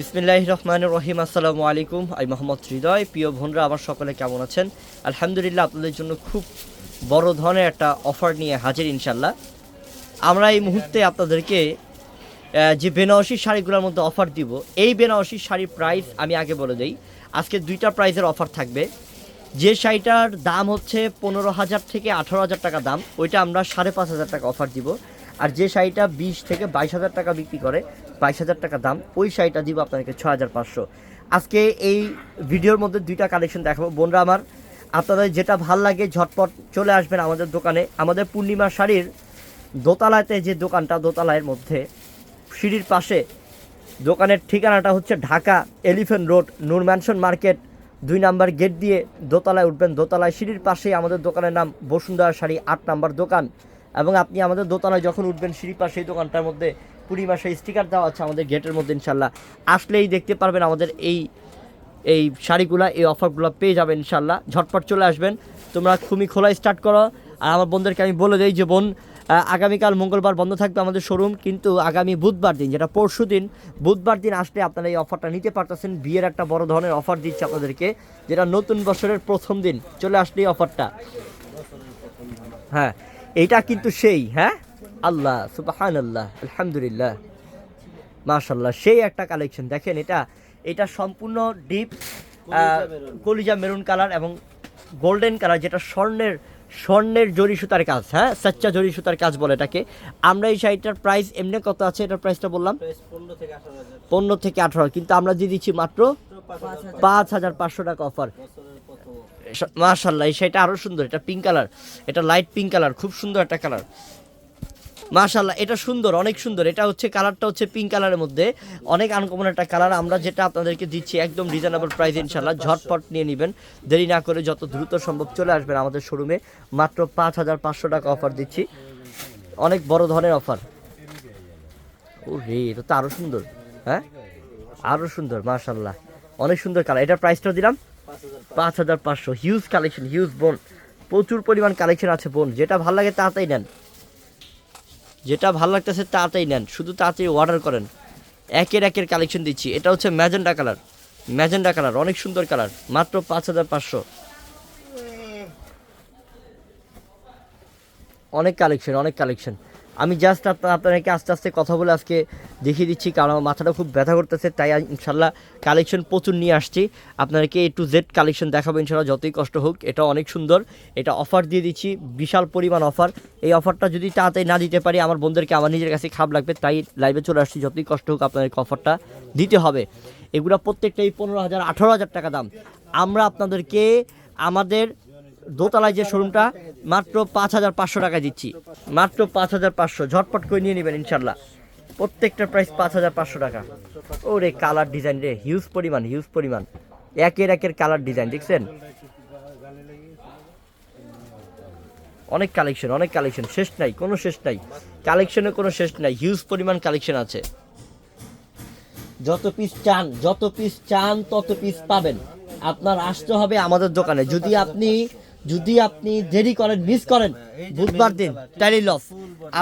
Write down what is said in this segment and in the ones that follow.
বিসমিল্লাহ রহমান রহিম আসসালামু আলাইকুম। আমি মোহাম্মদ হৃদয়। প্রিয় বোনরা আবার সকলে কেমন আছেন? আলহামদুলিল্লাহ, আপনাদের জন্য খুব বড় ধরনের একটা অফার নিয়ে হাজির ইনশাল্লাহ আমরা এই মুহূর্তে আপনাদেরকে যে বেনারসি শাড়িগুলোর মধ্যে অফার দিব, এই বেনারসি শাড়ির প্রাইস আমি আগে বলে দিই। আজকে দুইটা প্রাইজের অফার থাকবে। যে শাড়িটার দাম হচ্ছে পনেরো হাজার থেকে আঠারো হাজার টাকা দাম, ওইটা আমরা সাড়ে পাঁচ হাজার টাকা অফার দিব। আর যে শাড়িটা বিশ থেকে বাইশ হাজার টাকা বিক্রি করে বাইশ হাজার টাকা দাম, ওই শাড়িটা দিব আপনাদেরকে ছ হাজার পাঁচশো। আজকে এই ভিডিওর মধ্যে দুইটা কালেকশন দেখাবো। বোনরা আমার, আপনাদের যেটা ভালো লাগে ঝটপট চলে আসবেন আমাদের দোকানে। আমাদের পূর্ণিমা শাড়ির দোতলাতে যে দোকানটা দোতলায়ের মধ্যে, সিঁড়ির পাশে, দোকানের ঠিকানাটা হচ্ছে Dhaka elephant road, Noor mansion market, দুই নাম্বার গেট দিয়ে দোতলায় উঠবেন। দোতলায় সিঁড়ির পাশেই আমাদের দোকানের নাম বসুন্ধরা শাড়ি, আট নাম্বার দোকান। এবং আপনি আমাদের দোতলায় যখন উঠবেন, সিঁড়ির পাশে এই দোকানটার মধ্যে কুড়ি মাসে স্টিকার দেওয়া আছে আমাদের গেটের মধ্যে, ইনশাল্লাহ। আসলেই দেখতে পারবেন আমাদের এই এই শাড়িগুলা, এই অফারগুলো পেয়ে যাবেন, ইনশাল্লাহ। ঝটপট চলে আসবেন। তোমরা খুমি খোলা স্টার্ট করো। আর আমার বোনদেরকে আমি বলে দিই যে, বোন আগামীকাল মঙ্গলবার বন্ধ থাকবে আমাদের শোরুম কিন্তু আগামী বুধবার দিন, যেটা পরশু দিন, বুধবার দিন আসলে আপনারা এই অফারটা নিতে পারতেছেন। বিয়ের একটা বড় ধরনের অফার দিচ্ছে আপনাদেরকে, যেটা নতুন বছরের প্রথম দিন। চলে আসলে এই অফারটা হ্যাঁ এইটা কিন্তু সেই হ্যাঁ? আল্লাহ সুবাহান আল্লাহ আলহামদুলিল্লাহ। মাশাল্লাহ সেই একটা কালেকশন দেখেন এটা এটা সম্পূর্ণ ডিপ কলিজা মেরুন। কালার এবং গোল্ডেন কালার যেটা স্বর্ণের স্বর্ণের জরি সুতার কাজ হ্যাঁ? সাচ্চা জরি সুতার কাজ বলে এটাকে। আমরা এই শাড়িটার প্রাইস এমনি কত আছে? এটার প্রাইসটা বললাম? পনেরো থেকে আঠারো কিন্তু আমরা দিয়ে দিচ্ছি মাত্র পাঁচ হাজার পাঁচশো টাকা অফার প্রথম এই শাড়িটা আরও সুন্দর। এটা পিঙ্ক কালার এটা লাইট পিঙ্ক কালার খুব সুন্দর একটা কালার মাশাল্লাহ এটা সুন্দর, অনেক সুন্দর। এটা হচ্ছে কালারটা হচ্ছে পিঙ্ক কালারের মধ্যে। অনেক আনকমন একটা কালার। আমরা যেটা আপনাদেরকে দিচ্ছি একদম রিজনেবল প্রাইস ইনশাল্লাহ ঝটপট নিয়ে নেবেন। দেরি না করে যত দ্রুত সম্ভব চলে আসবেন আমাদের শোরুমে মাত্র পাঁচ হাজার পাঁচশো টাকা অফার দিচ্ছি। অনেক বড় ধরনের অফার ও রে এটা তো আরও সুন্দর। হ্যাঁ? আরও সুন্দর মাশাল্লাহ অনেক সুন্দর কালার। এটার প্রাইসটা দিলাম। পাঁচ হাজার পাঁচ হাজার পাঁচশো। হিউজ কালেকশন হিউজ বোন প্রচুর পরিমাণ কালেকশন আছে বোন যেটা ভালো লাগে তাড়াতাড়ি নেন। যেটা ভালো লাগতেছে তাতেই নেন, শুধু তাতেই অর্ডার করেন। একের একের কালেকশন দিচ্ছি। এটা হচ্ছে ম্যাজেন্ডা কালার। ম্যাজেন্ডা কালার, অনেক সুন্দর কালার, মাত্র পাঁচ হাজার পাঁচশো। অনেক কালেকশন অনেক কালেকশন আমি জাস্ট আপনাদেরকে আস্তে আস্তে কথা বলে আজকে দেখিয়ে দিচ্ছি, কারণ আমার মাথাটা খুব ব্যথা করতেছে, তাই ইনশাল্লাহ কালেকশন প্রচুর নিয়ে আসছি। আপনাদেরকে এ টু জেড কালেকশন দেখাবো ইনশাল্লাহ, যতই কষ্ট হোক, এটা অনেক সুন্দর। এটা অফার দিয়ে দিচ্ছি, বিশাল পরিমাণ অফার এই অফারটা যদি তাড়াতাড়ি না দিতে পারি, আমার বন্ধুদেরকে আমার নিজের কাছে খাপ লাগবে, তাই লাইভে চলে আসছি, যতই কষ্ট হোক আপনাদেরকে অফারটা দিতে হবে। এগুলো প্রত্যেকটাই পনেরো হাজার, আঠারো হাজার টাকা দাম। আমরা আপনাদেরকে আমাদের দোতলায় যে শোরুমটা, মাত্র পাঁচ হাজার পাঁচশো টাকা দিচ্ছি। মাত্র পাঁচ হাজার পাঁচশো। ঝটপট করে নিয়ে নেবেন ইনশাল্লাহ। প্রত্যেকটার প্রাইস পাঁচ হাজার পাঁচশো টাকা। ও রে কালার ডিজাইন রে হিউজ পরিমাণ হিউজ পরিমাণ। একের একের কালার ডিজাইন দেখছেন? অনেক কালেকশন অনেক কালেকশন শেষ নাই, কোনো শেষ নাই। কালেকশনে কোনো শেষ নাই হিউজ পরিমাণ কালেকশন আছে। যত পিস চান, যত পিস চান, তত পিস পাবেন। আপনার আসতে হবে আমাদের দোকানে। যদি আপনি যদি আপনি দেরি করেন মিস করেন বুধবার দিন টেলিলফ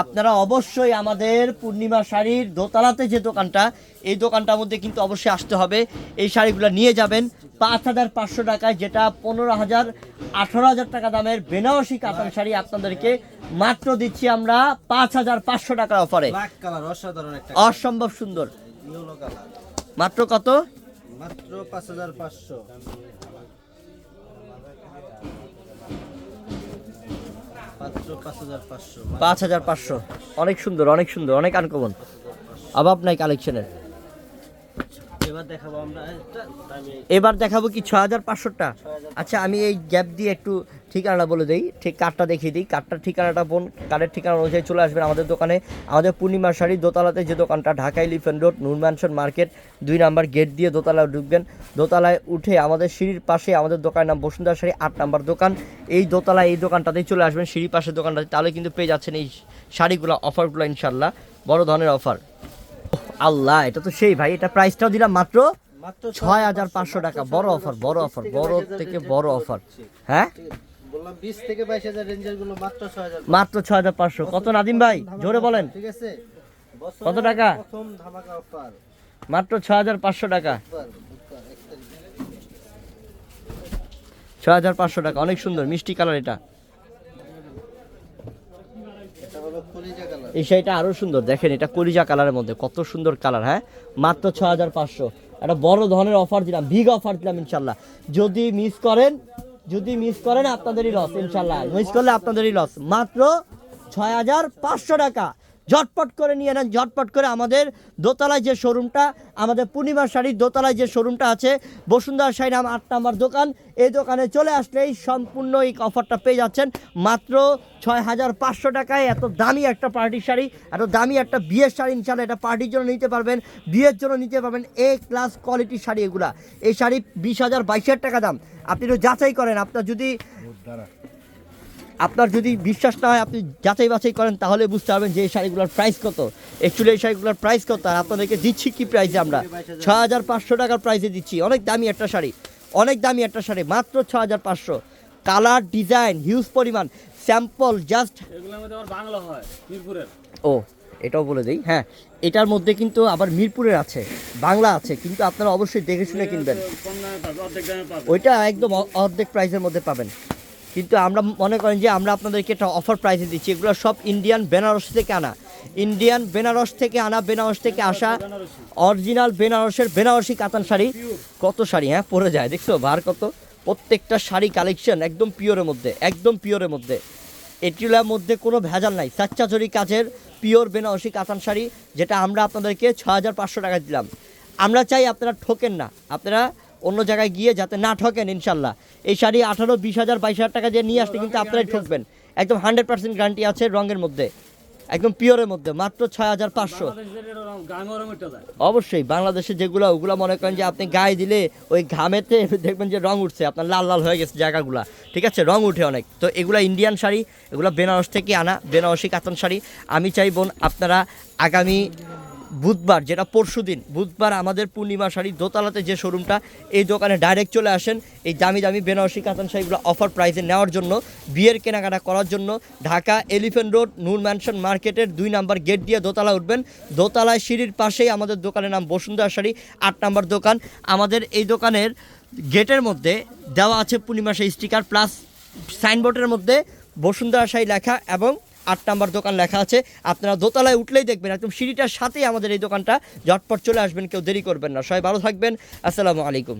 আপনারা অবশ্যই আমাদের পূর্ণিমা শাড়ির দোতলাতে যে দোকানটা এই দোকানটার মধ্যে কিন্তু অবশ্যই আসতে হবে। এই শাড়িগুলো নিয়ে যাবেন পাঁচ হাজার পাঁচশো টাকায় যেটা পনেরো হাজার আঠারো হাজার টাকা দামের বেনারসি কাতান শাড়ি আপনাদেরকে মাত্র দিচ্ছি আমরা পাঁচ হাজার পাঁচশো টাকার অফারে। অসম্ভব সুন্দর। মাত্র কত? মাত্র পাঁচ হাজার পাঁচশো। পাঁচ হাজার পাঁচশো। অনেক সুন্দর অনেক সুন্দর অনেক আনকমন। অভাব নাই কালেকশনের এবার দেখাবো আমরা একটা দামি। এবার দেখাবো কি ছ হাজার পাঁচশোটা? আচ্ছা আমি এই গ্যাপ দিয়ে একটু ঠিকানাটা বলে দিই। ঠিক কার্ডটা দেখিয়ে দিই। কার্ডটার ঠিকানাটা বোন কার্ডের ঠিকানা অনুযায়ী চলে আসবেন আমাদের দোকানে। আমাদের পূর্ণিমা শাড়ি দোতলাতে যে দোকানটা Dhaka elephant road Noor mansion market দুই নাম্বার গেট দিয়ে দোতলায় ঢুকবেন। দোতলায় উঠে আমাদের সিঁড়ির পাশে আমাদের দোকানের নাম বসুন্ধরা শাড়ি আট নাম্বার দোকান। এই দোতলায় এই দোকানটাতেই চলে আসবেন সিঁড়ির পাশের দোকানটাতে। তাহলে কিন্তু পেয়ে যাচ্ছেন এই শাড়িগুলো অফারগুলো ইনশাল্লাহ বড় ধরনের অফার আল্লাহ এটা তো সেই ভাই এটা প্রাইসটাও দিলাম মাত্র ছয় হাজার পাঁচশো টাকা বড় অফার বড় অফার বড় থেকে বড় অফার হ্যাঁ? মাত্র ছয় হাজার ছয় পাঁচশো। কত নাদিম ভাই? জোরে বলেন। ঠিক আছে? কত টাকা? মাত্র ছ হাজার পাঁচশো টাকা। ছ হাজার পাঁচশো টাকা অনেক সুন্দর মিষ্টি কালার এটা এটা হলো কলিজা কালার এই শাড়িটা আরও সুন্দর। দেখেন, এটা কলিজা কালারের মধ্যে। কত সুন্দর কালার হ্যাঁ? মাত্র ছ হাজার পাঁচশো। একটা বড় ধরনের অফার দিলাম বিগ অফার দিলাম, ইনশাল্লাহ। যদি মিস করেন, যদি মিস করেন, আপনাদেরই লস ইনশাল্লাহ। মিস করলে আপনাদেরই লস মাত্র ছয় হাজার পাঁচশো টাকা। ঝটপট করে নিয়ে নেন, ঝটপট করে আমাদের দোতলায় যে শোরুমটা, আমাদের পূর্ণিমা শাড়ির দোতলায় যে শোরুমটা আছে, বসুন্ধরা শাড়ি নাম আট নাম্বার দোকান। এই দোকানে চলে আসলেই সম্পূর্ণ এই অফারটা পেয়ে যাচ্ছেন। মাত্র ছয় হাজার পাঁচশো টাকায় এত দামি একটা পার্টির শাড়ি, এত দামি একটা বিয়ের শাড়ি ইনশাল্লাহ এটা পার্টির জন্য নিতে পারবেন, বিয়ের জন্য নিতে পারবেন এ ক্লাস কোয়ালিটির শাড়ি এগুলা। এই শাড়ি বিশ হাজার বাইশ হাজার টাকা দাম। আপনি একটু যাচাই করেন, আপনার যদি আপনার যদি বিশ্বাস না হয় আপনি যাচাই বাছাই করেন তাহলে বুঝতে পারবেন যে এই শাড়িগুলোর প্রাইস কত। অ্যাকচুয়ালি এই শাড়িগুলোর প্রাইস কত আর আপনাদেরকে দিচ্ছি কি প্রাইসে আমরা? ছ হাজার পাঁচশো টাকার প্রাইসে দিচ্ছি। অনেক দামি একটা শাড়ি অনেক দামি একটা শাড়ি মাত্র ছ হাজার পাঁচশো। কালার ডিজাইন হিউজ পরিমাণ স্যাম্পল জাস্ট বাংলা হয় ও এটাও বলে দিই হ্যাঁ। এটার মধ্যে কিন্তু আবার মিরপুরের আছে বাংলা আছে কিন্তু আপনারা অবশ্যই দেখে শুনে কিনবেন। ওইটা একদম অর্ধেক প্রাইসের মধ্যে পাবেন। কিন্তু আমরা মনে করেন যে আমরা আপনাদেরকে একটা অফার প্রাইসে দিচ্ছি। এগুলো সব ইন্ডিয়ান বেনারস থেকে আনা। ইন্ডিয়ান বেনারস থেকে আনা বেনারস থেকে আসা অরিজিনাল বেনারসের বেনারসি কাতান শাড়ি। কত শাড়ি হ্যাঁ? পরে যায়, দেখছ? ভার কত? প্রত্যেকটা শাড়ি কালেকশন একদম পিওরের মধ্যে, একদম পিওরের মধ্যে। এটিলার মধ্যে কোনো ভেজাল নাই। সাচ্চাচরি কাজের পিওর বেনারসি কাতান শাড়ি, যেটা আমরা আপনাদেরকে ছ হাজার পাঁচশো টাকা দিলাম। আমরা চাই আপনারা ঠকেন না। আপনারা অন্য জায়গায় গিয়ে যাতে না ঠকেন ইনশাল্লাহ। এই শাড়ি আঠারো বিশ হাজার বাইশ হাজার টাকা দিয়ে নিয়ে আসলে কিন্তু আপনারাই ঠকবেন। একদম হান্ড্রেড পার্সেন্ট গ্যারান্টি আছে রঙের মধ্যে। একদম পিওরের মধ্যে মাত্র ছয় হাজার পাঁচশো। অবশ্যই বাংলাদেশে যেগুলো ওগুলো মনে করেন যে আপনি গায়ে দিলে ওই ঘামেতে দেখবেন যে রং উঠছে আপনার লাল লাল হয়ে গেছে জায়গাগুলো। ঠিক আছে? রং উঠে অনেক। তো এগুলো ইন্ডিয়ান শাড়ি এগুলো বেনারস থেকে আনা বেনারসি কাতান শাড়ি। আমি চাই বোন আপনারা আগামী বুধবার, যেটা পরশু দিন, বুধবার আমাদের পূর্ণিমা শাড়ি দোতলাতে যে শোরুমটা এই দোকানে ডাইরেক্ট চলে আসেন এই দামি দামি বেনারসি, কাতান শাড়িগুলো অফার প্রাইসে নেওয়ার জন্য, বিয়ের কেনাকাটা করার জন্য Dhaka elephant road Noor mansion মার্কেটের দুই নাম্বার গেট দিয়ে দোতলা উঠবেন। দোতলায় সিঁড়ির পাশেই আমাদের দোকানের নাম বসুন্ধরা শাড়ি, আট নাম্বার দোকান। আমাদের এই দোকানের গেটের মধ্যে দেওয়া আছে পূর্ণিমা শাড়ি স্টিকার প্লাস সাইনবোর্ডের মধ্যে বসুন্ধরা শাড়ি লেখা এবং আট নাম্বার দোকান লেখা আছে। আপনারা দোতলায় উঠলেই দেখবেন, একদম সিঁড়িটার সাথেই আমাদের এই দোকানটা। ঝটপট চলে আসবেন, কেউ দেরি করবেন না। সবাই ভালো থাকবেন। আসসালামু আলাইকুম।